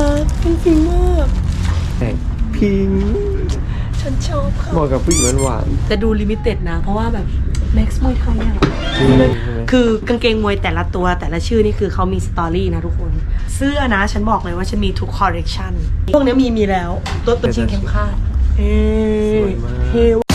รักเป็นฟิล์มมากแต่งพิงค์ฉันชอบค่ะเหมาะกับผู้หญิงหวานจะดูลิมิเต็ดนะ เพราะว่าแบบแม็กซ์มวยไทยอะๆใช่ไหมคือกางเกงมวยแต่ละตัวแต่ละชื่อนี่คือเขามีสตอรี่นะทุกคน เสื้อนะฉันบอกเลยว่าฉันมีทุกคอลเลกชันพวกเนี้ยมีมีแล้ว ตัวตัวชิงเข็มขัดเฮ้สวยมากเฮ้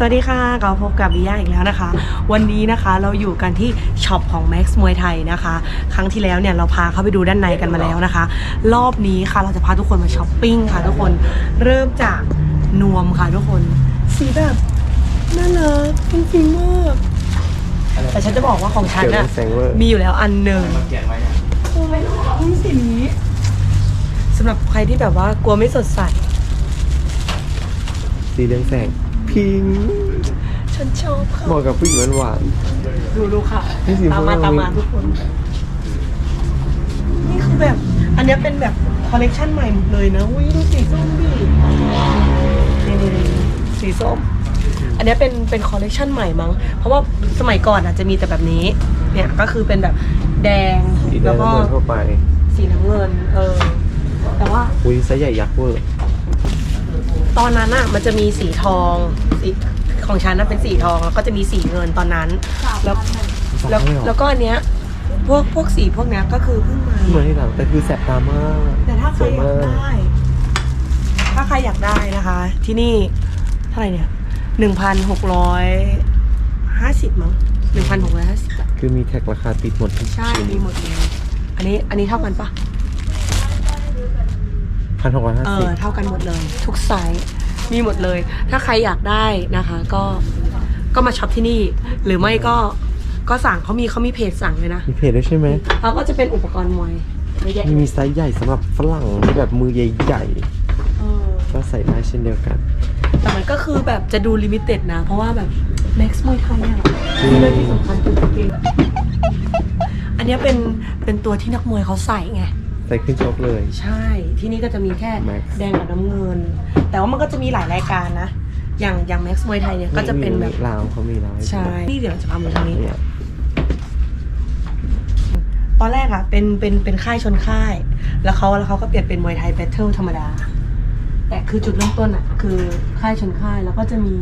สวัสดีค่ะก็พบกับบิยาอีกแล้วนะคะ วันนี้นะคะเราอยู่กันที่ช็อปของ Max มวยไทยนะคะ ครั้งที่แล้วเนี่ยเราพาเข้าไปดูด้านในกันมาแล้วนะคะ รอบนี้ค่ะเราจะพาทุกคนมาช้อปปิ้งค่ะทุกคนเริ่มจากนวมค่ะทุกคน สีแบบน่ารักเป็นฟิล์มมากแต่ฉันจะบอกว่าของฉันเกี่ยวน่ะกับแสงเวอร์มีอยู่แล้วอันหนึ่งโอ้ยนี่สีนี้สำหรับใครที่แบบว่ากลัวไม่สดใสสีเรืองแสง พิงค์ฉันชอบค่ะเหมาะกับผู้หญิงหวาน ดูดูค่ะนี่สีตามมาม่วงตามมาทุกคน นี่คือแบบ อันเนี้ยเป็นแบบคอลเลกชันใหม่หมดเลยนะวิดูสีส้มดินี่นี่นี่สีส้ม อันเนี้ยเป็นเป็นคอลเลกชันใหม่มั้ง เพราะว่าสมัยก่อนอาจจะมีแต่แบบนี้ เนี่ยก็คือเป็นแบบแดงๆสีแดแล้วงก็เหมือนทั่วไป สีน้ำเงิน เออ แต่ว่า อุ้ยไซส์ใหญ่ยักษ์เวอร์ ตอนนั้นอะมันจะมีสีทองสีของฉันน่ะเป็นสีทองแล้วก็จะมีสีเงินตอนนั้น แล้วแล้วแล้วก็อันเนี้ยพวกพวกสีพวกเนี้ยก็คือเพิ่งมา เหมือนที่หลังแต่คือแสบตามาก แต่ถ้าใครอยากสวมได้ ถ้าใครอยากได้นะคะ ที่นี่เท่าไหร่เนี่ยหนึ่งพันหกร้อยห้าสิบมั้งหนึ่งพันหกร้อยห้าสิบคือมีแท็กราคาติดหมดทุกใช่ชิ้นมีหมดเลยอันนี้อันนี้เท่ากันปะ พันหกร้อยห้าเอสิบอเท่ากันหมดเลย ทุกไซส์มีหมดเลย ถ้าใครอยากได้นะคะ ก็ก็มาช็อปที่นี่ หรือไม่ก็ก็สั่งเขามีเขามีเพจสั่งเลยนะมีเพจด้วยใช่ไหมเขาก็จะเป็นอุปกรณ์มวยเยอะแยะมีไซส์ใหญ่สำหรับฝรั่งที่แบบมือใหญ่เออๆก็ใส่ได้เช่นเดียวกัน แต่มันก็คือแบบจะดูลิมิเต็ดนะ เพราะว่าแบบแม็กซ์มวยไทยอะอืมนี่เลยที่สำคัญคือกางเกงอันเนี้ยเป็นเป็นตัวที่นักมวยเขาใส่ไง ใส่ขึ้นชกเลย ใช่ ที่นี่ก็จะมีแค่ Max แดงกับน้ำเงิน แต่ว่ามันก็จะมีหลายรายการนะ อย่างอย่างแม็กซ์มวยไทยเนี่ยก็จะเป็นแบบลาวเขามีลาวห้ใช่ นี่เดี๋ยวจะพามาทางนี้ เนี่ยตอนแรกอะเป็นเป็นเป็นค่ายชนค่าย แล้วเขาแล้วเขาก็เปลี่ยนเป็นมวยไทยแบทเทิลธรรมดา แต่คือจุดเริ่มต้นอะคือค่ายชนค่ายแล้วก็จะมี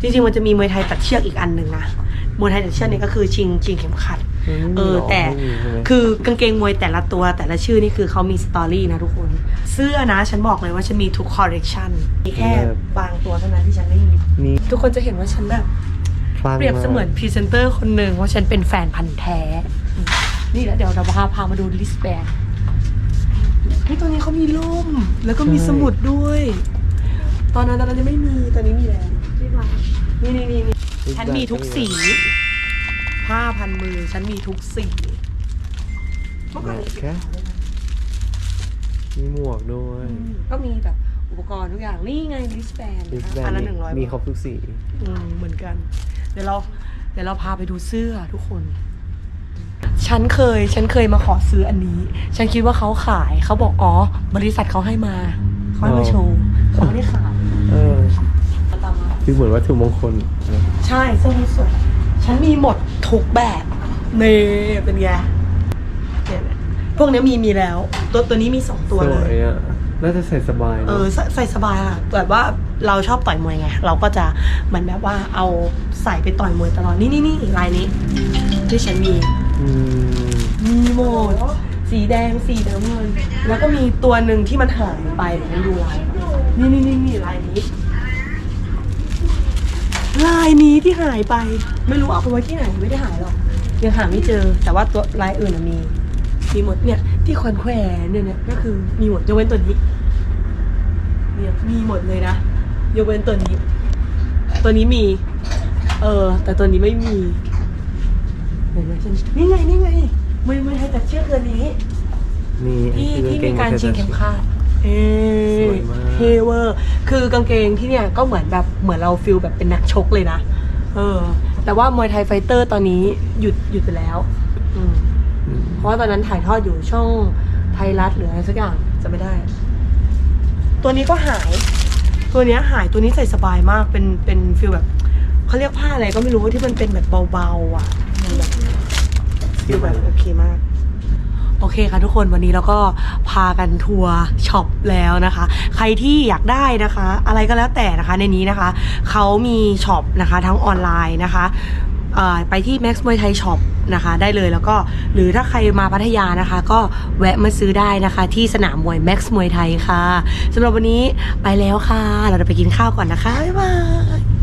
จริงๆมันจะมีมวยไทยตัดเชือกอีกอันหนึ่งนะ มวยไทยตัดเชือกเนี่ยก็คือชิงชิงเข็มขัด เออแต่ไม่มีใช่ไหมคือกางเกงมวยแต่ละตัวแต่ละชื่อนี่คือเขามีสตอรี่นะทุกคน เสื้อนะฉันบอกเลยว่าฉันมีทุกคอลเลกชันมีแค่บางตัวเท่านั้นที่ฉันไม่มีนี่ทุกคนจะเห็นว่าฉันแบบคลั่งเปรียบเสมือนพรีเซนเตอร์คนหนึ่งว่าฉันเป็นแฟนพันธ์แท้อืมนี่แหละเดี๋ยวเราพาพามาดูลิสแบนเฮ้ยตัวนี้เขามีร่มแล้วก็มีสมุดด้วย ตอนนั้นตอนนั้นยังไม่มีตอนนี้มีแล้วนี่นี่นี่นี่ ฉันมีทุกสี ผ้าพันมือ ฉันมีทุกสี เมื่อก่อนมีสีแค่ขาวด้วยนะมีหมวกด้วยก็มีแบบอุปกรณ์ทุกอย่าง นี่ไงลิสแบนลิสแบอันละนหนึ่งร้อยมีครบทุกสีอืมเหมือนกัน เดี๋ยวเรา เดี๋ยวเราพาไปดูเสื้อทุกคน ฉันเคย ฉันเคยมาขอซื้ออันนี้ ฉันคิดว่าเขาขาย เขาบอกอ๋อ บริษัทเขาให้มา เขาให้มาโชว์ เขาไม่ได้ขาย เออ ตามมา คือเหมือนวัตถุมงคล ใช่เสื้อนี้สวยฉันมีหมดทุกแบบนี่เป็นไงเนี่ยพวกเนี้ยมีมีแล้ว ตัวตัวนี้มีสองตัวสเลวยยอะน่าจะใส่สบายเอเนออะใส่ใส่สบายค่ะแบบว่าเราชอบต่อยมวยไง เราก็จะเหมือนแบบว่าเอาใส่ไปต่อยมวยตลอดนี่นี่นี่ลายนี้ ที่ฉันมี มมีหมดสีแดงสีน้ำเงิน แล้วก็มีตัวหนึ่งที่มันหายไปเดี๋ยวฉันดูลายนี่นี่นี่นี่ลายนี้ ลายนี้ที่หายไป ไม่รู้เอาไปไว้ที่ไหนไม่ได้หายหรอกยังหาไม่เจอ แต่ว่าตัวลายอื่นน่ะมีมีหมดเนี่ย ที่คอนแควร์เนี่ยเนี่ยก็คือมีหมดยกเว้นตัวนี้เนี่ยมีหมดเลยนะยกเว้นตัวนี้ ตัวนี้มี เออ แต่ตัวนี้ไม่มีเห็นไหมฉันนี่ไงนี่ไงมือมือไทยตัดเชือกตัวนี้นี่ที่คือที่มีการชิงเข็มขัดขัด เอสอวยมากท่เวอร์ คือกางเกงที่เนี่ยก็เหมือนแบบเหมือนเราฟิลแบบเป็นนักชกเลยนะ เออ แต่ว่ามวยไทยไฟเตอร์ตอนนี้หยุดหยุดไปแล้ว อืม อืมเพราะว่าตอนนั้นถ่ายทอดอยู่ช่องไทยรัฐหรืออะไรสักอย่างจะไม่ได้ ตัวนี้ก็หาย ตัวเนี้ยหายตัวนี้ใส่สบายมากเป็นเป็นฟิลแบบเขาเรียกผ้าอะไรก็ไม่รู้ที่มันเป็นแบบเบาๆอะมันแบบฟิลแบบโอเคมาก โอเคค่ะทุกคนวันนี้เราก็พากันทัวร์ช็อปแล้วนะคะ ใครที่อยากได้นะคะ อะไรก็แล้วแต่นะคะในนี้นะคะเขามีช็อปนะคะทั้งออนไลน์นะคะไปที่ Max มวยไทยช็อปนะคะได้เลยแล้วก็หรือถ้าใครมาพัทยานะคะ ก็แวะมาซื้อได้นะคะ ที่สนามมวย Max มวยไทยค่ะสำหรับวันนี้ไปแล้วค่ะ เราจะไปกินข้าวก่อนนะคะ บ๊ายบาย